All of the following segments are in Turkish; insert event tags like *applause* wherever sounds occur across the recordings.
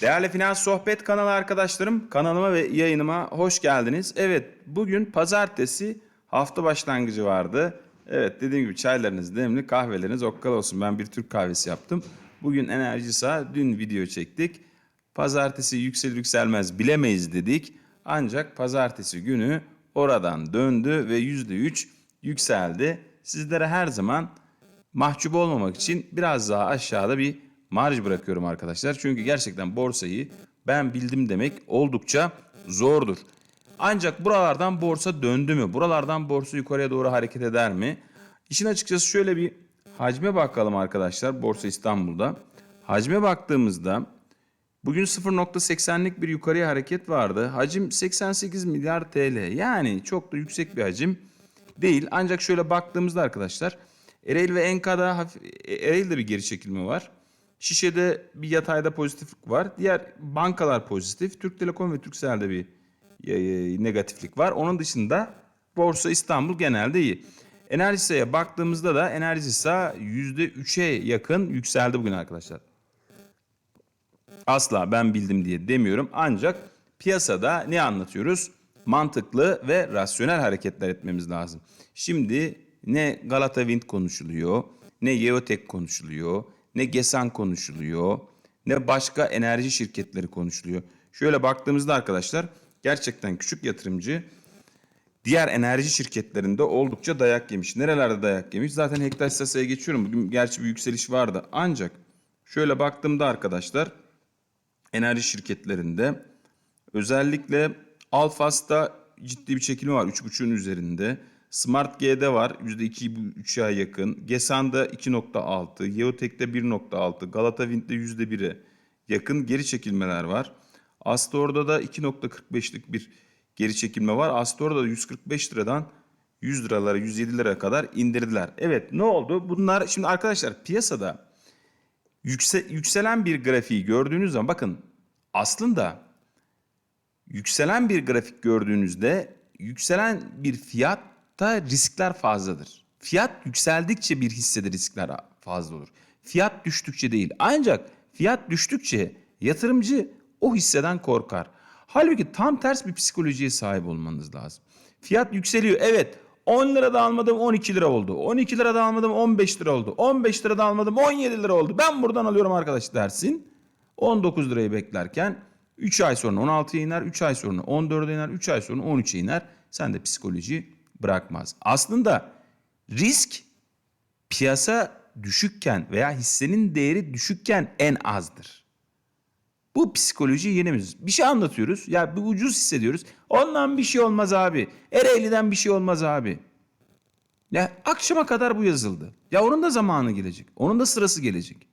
Değerli Finans Sohbet kanalı arkadaşlarım, kanalıma ve yayınıma hoş geldiniz. Evet, bugün pazartesi hafta başlangıcı vardı. Evet, dediğim gibi çaylarınız demli, kahveleriniz okkal olsun. Ben bir Türk kahvesi yaptım. Bugün Enerji Sağ, dün video çektik. Pazartesi yükselir yükselmez bilemeyiz dedik. Ancak pazartesi günü oradan döndü ve %3 yükseldi. Sizlere her zaman mahcup olmamak için biraz daha aşağıda bir marj bırakıyorum arkadaşlar. Çünkü gerçekten borsayı ben bildim demek oldukça zordur. Ancak buralardan borsa döndü mü? Buralardan borsa yukarıya doğru hareket eder mi? İşin açıkçası şöyle bir hacme bakalım arkadaşlar Borsa İstanbul'da. Hacme baktığımızda bugün 0.80'lik bir yukarıya hareket vardı. Hacim 88 milyar TL. Yani çok da yüksek bir hacim değil. Ancak şöyle baktığımızda arkadaşlar Ereğli ve Enka'da hafif, Ereğli'de bir geri çekilme var. Şişe'de bir yatayda pozitiflik var. Diğer bankalar pozitif. Türk Telekom ve Turkcell'de bir e, e, negatiflik var. Onun dışında Borsa İstanbul genelde iyi. Enerjisa'ya baktığımızda da Enerjisa %3'e yakın yükseldi bugün arkadaşlar. Asla ben bildim diye demiyorum. Ancak piyasada ne anlatıyoruz? Mantıklı ve rasyonel hareketler etmemiz lazım. Şimdi ne Galata Wind konuşuluyor, ne Yeotek konuşuluyor, ne Gesan konuşuluyor, ne başka enerji şirketleri konuşuluyor. Şöyle baktığımızda arkadaşlar gerçekten küçük yatırımcı diğer enerji şirketlerinde oldukça dayak yemiş. Nerelerde dayak yemiş? Zaten Hektaş Sasa'ya geçiyorum. Bugün gerçi bir yükseliş vardı. Ancak şöyle baktığımda arkadaşlar enerji şirketlerinde özellikle Alfas'ta ciddi bir çekilme var 3.5'ün üzerinde. Smart G'de var %2-3'e yakın. Gesan'da 2.6, Yeotek'te 1.6, Galata Wind'de %1'e yakın geri çekilmeler var. Astor'da da 2.45'lik bir geri çekilme var. Astor'da da 145 liradan 100 liralara 107 lira kadar indirdiler. Evet ne oldu? Bunlar şimdi arkadaşlar piyasada yükse, yükselen bir grafiği gördüğünüz zaman bakın aslında yükselen bir grafik gördüğünüzde yükselen bir fiyatta riskler fazladır. Fiyat yükseldikçe bir hissede riskler fazla olur. Fiyat düştükçe değil. Ancak fiyat düştükçe yatırımcı o hisseden korkar. Halbuki tam ters bir psikolojiye sahip olmanız lazım. Fiyat yükseliyor. Evet 10 lirada almadım 12 lira oldu. 12 lirada almadım 15 lira oldu. 15 lirada almadım 17 lira oldu. Ben buradan alıyorum arkadaş dersin. 19 lirayı beklerken 3 ay sonra 16'ya iner, 3 ay sonra 14'e iner, 3 ay sonra 13'e iner. Sen de psikoloji bırakmaz. Aslında risk piyasa düşükken veya hissenin değeri düşükken en azdır. Bu psikoloji yenimiz. Bir şey anlatıyoruz. Ya bir ucuz hissediyoruz. Ondan bir şey olmaz abi. Ereğli'den bir şey olmaz abi. Ya akşama kadar bu yazıldı. Ya onun da zamanı gelecek. Onun da sırası gelecek.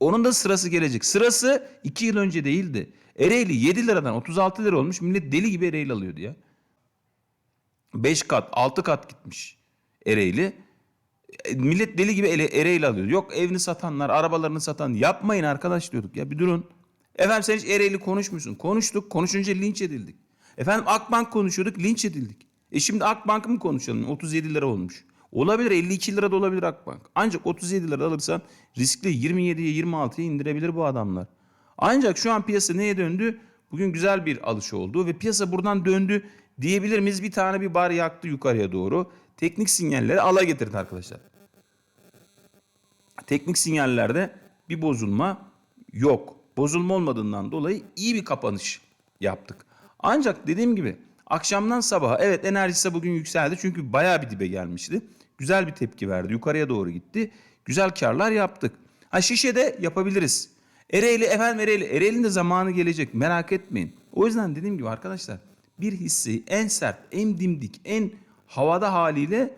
Onun da sırası gelecek. Sırası 2 yıl önce değildi. Ereğli 7 liradan 36 lira olmuş. Millet deli gibi Ereğli alıyordu ya. 5 kat 6 kat gitmiş Ereğli. E, Millet deli gibi ele- Ereğli alıyor. Yok evini satanlar, arabalarını satan. Yapmayın arkadaş diyorduk ya bir durun. Efendim sen hiç Ereğli konuşmuyorsun. Konuştuk. Konuşunca linç edildik. Efendim Akbank konuşuyorduk. Linç edildik. E şimdi Akbank'ı mı konuşalım? 37 lira olmuş. Olabilir 52 lira da olabilir Akbank. Ancak 37 lira alırsan riskli 27'ye 26'ya indirebilir bu adamlar. Ancak şu an piyasa neye döndü? Bugün güzel bir alış oldu ve piyasa buradan döndü diyebilir miyiz? Bir tane bir bar yaktı yukarıya doğru. Teknik sinyalleri ala getirdi arkadaşlar. Teknik sinyallerde bir bozulma yok. Bozulma olmadığından dolayı iyi bir kapanış yaptık. Ancak dediğim gibi akşamdan sabaha evet enerjisi bugün yükseldi çünkü bayağı bir dibe gelmişti. Güzel bir tepki verdi. Yukarıya doğru gitti. Güzel karlar yaptık. Ha şişede yapabiliriz. Ereğli efendim Ereğli. Ereğli'nin de zamanı gelecek merak etmeyin. O yüzden dediğim gibi arkadaşlar bir hisseyi en sert, en dimdik, en havada haliyle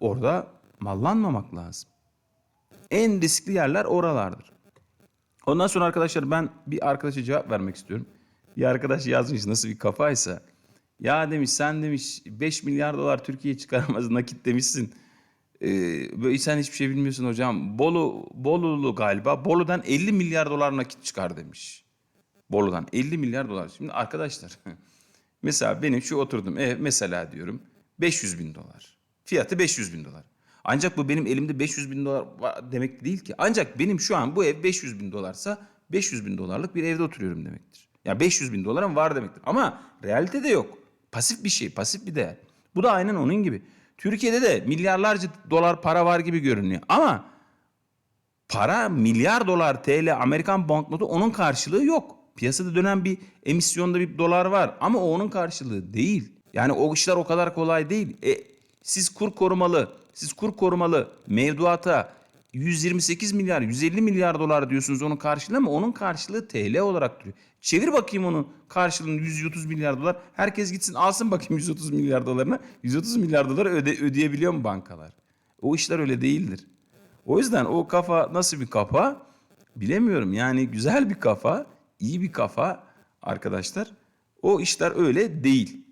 orada mallanmamak lazım. En riskli yerler oralardır. Ondan sonra arkadaşlar ben bir arkadaşa cevap vermek istiyorum. Bir arkadaş yazmış nasıl bir kafaysa. Ya demiş sen demiş 5 milyar dolar Türkiye çıkaramaz *laughs* nakit demişsin. Ee, böyle sen hiçbir şey bilmiyorsun hocam. Bolu Bolulu galiba. Bolu'dan 50 milyar dolar nakit çıkar demiş. Bolu'dan 50 milyar dolar. Şimdi arkadaşlar *laughs* mesela benim şu oturdum ev mesela diyorum 500 bin dolar. Fiyatı 500 bin dolar. Ancak bu benim elimde 500 bin dolar demek değil ki. Ancak benim şu an bu ev 500 bin dolarsa 500 bin dolarlık bir evde oturuyorum demektir. Ya 500 bin dolarım var demektir. Ama realitede yok. Pasif bir şey, pasif bir değer. Bu da aynen onun gibi. Türkiye'de de milyarlarca dolar para var gibi görünüyor. Ama para milyar dolar TL Amerikan banknotu onun karşılığı yok. Piyasada dönen bir emisyonda bir dolar var ama o onun karşılığı değil. Yani o işler o kadar kolay değil. E, siz kur korumalı, siz kur korumalı mevduata 128 milyar, 150 milyar dolar diyorsunuz onun karşılığı ama onun karşılığı TL olarak duruyor. Çevir bakayım onun karşılığını 130 milyar dolar. Herkes gitsin alsın bakayım 130 milyar dolarını. 130 milyar doları öde, ödeyebiliyor mu bankalar? O işler öyle değildir. O yüzden o kafa nasıl bir kafa bilemiyorum. Yani güzel bir kafa, iyi bir kafa arkadaşlar. O işler öyle değil.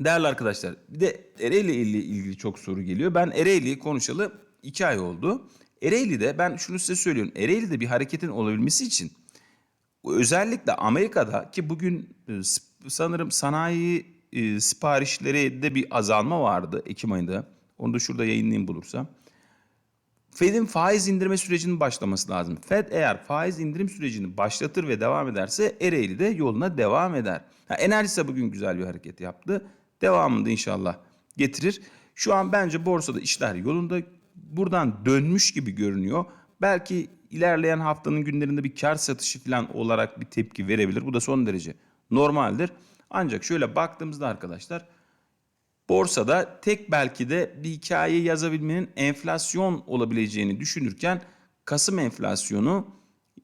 Değerli arkadaşlar bir de Ereğli ile ilgili çok soru geliyor. Ben Ereğli'yi konuşalı iki ay oldu. Ereğli'de ben şunu size söylüyorum. Ereğli'de bir hareketin olabilmesi için özellikle Amerika'da ki bugün e, sanırım sanayi e, siparişleri de bir azalma vardı Ekim ayında. Onu da şurada yayınlayayım bulursam. Fed'in faiz indirme sürecinin başlaması lazım. Fed eğer faiz indirim sürecini başlatır ve devam ederse Ereğli de yoluna devam eder. Ha, Enerjisa bugün güzel bir hareket yaptı. Devamını da inşallah getirir. Şu an bence borsada işler yolunda. Buradan dönmüş gibi görünüyor. Belki ilerleyen haftanın günlerinde bir kar satışı falan olarak bir tepki verebilir. Bu da son derece normaldir. Ancak şöyle baktığımızda arkadaşlar borsada tek belki de bir hikaye yazabilmenin enflasyon olabileceğini düşünürken Kasım enflasyonu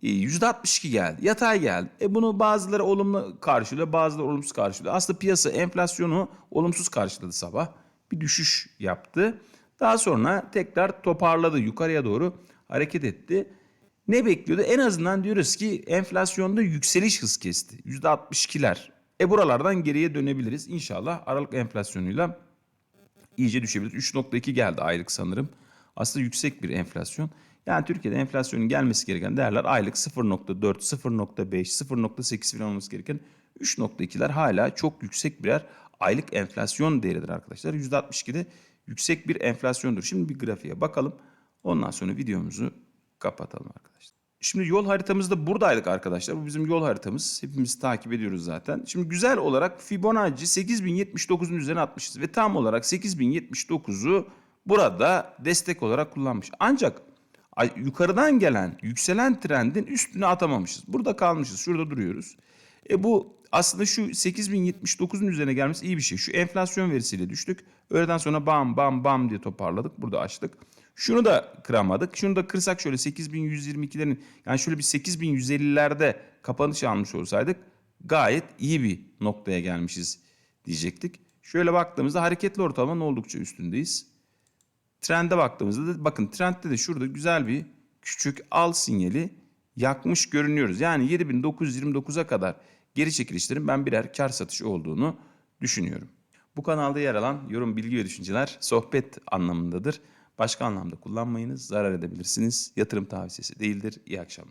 e, %62 geldi. Yatay geldi. E bunu bazıları olumlu karşılıyor, bazıları olumsuz karşılıyor. Aslında piyasa enflasyonu olumsuz karşıladı sabah. Bir düşüş yaptı. Daha sonra tekrar toparladı. Yukarıya doğru hareket etti. Ne bekliyordu? En azından diyoruz ki enflasyonda yükseliş hız kesti. %62'ler. E buralardan geriye dönebiliriz. İnşallah Aralık enflasyonuyla iyice düşebilir. 3.2 geldi aylık sanırım. Aslında yüksek bir enflasyon. Yani Türkiye'de enflasyonun gelmesi gereken değerler aylık 0.4, 0.5, 0.8 falan olması gereken 3.2'ler hala çok yüksek birer aylık enflasyon değeridir arkadaşlar. %62'de yüksek bir enflasyondur. Şimdi bir grafiğe bakalım. Ondan sonra videomuzu kapatalım arkadaşlar. Şimdi yol haritamızda buradaydık arkadaşlar. Bu bizim yol haritamız. Hepimiz takip ediyoruz zaten. Şimdi güzel olarak Fibonacci 8079'un üzerine atmışız. Ve tam olarak 8079'u burada destek olarak kullanmış. Ancak yukarıdan gelen yükselen trendin üstüne atamamışız. Burada kalmışız. Şurada duruyoruz. E bu aslında şu 8079'un üzerine gelmesi iyi bir şey. Şu enflasyon verisiyle düştük. Öğleden sonra bam bam bam diye toparladık. Burada açtık. Şunu da kıramadık. Şunu da kırsak şöyle 8122'lerin yani şöyle bir 8150'lerde kapanış almış olsaydık gayet iyi bir noktaya gelmişiz diyecektik. Şöyle baktığımızda hareketli ortalamanın oldukça üstündeyiz. Trende baktığımızda da bakın trendde de şurada güzel bir küçük al sinyali yakmış görünüyoruz. Yani 7929'a kadar geri çekilişlerin ben birer kar satışı olduğunu düşünüyorum. Bu kanalda yer alan yorum, bilgi ve düşünceler sohbet anlamındadır. Başka anlamda kullanmayınız, zarar edebilirsiniz. Yatırım tavsiyesi değildir. İyi akşamlar.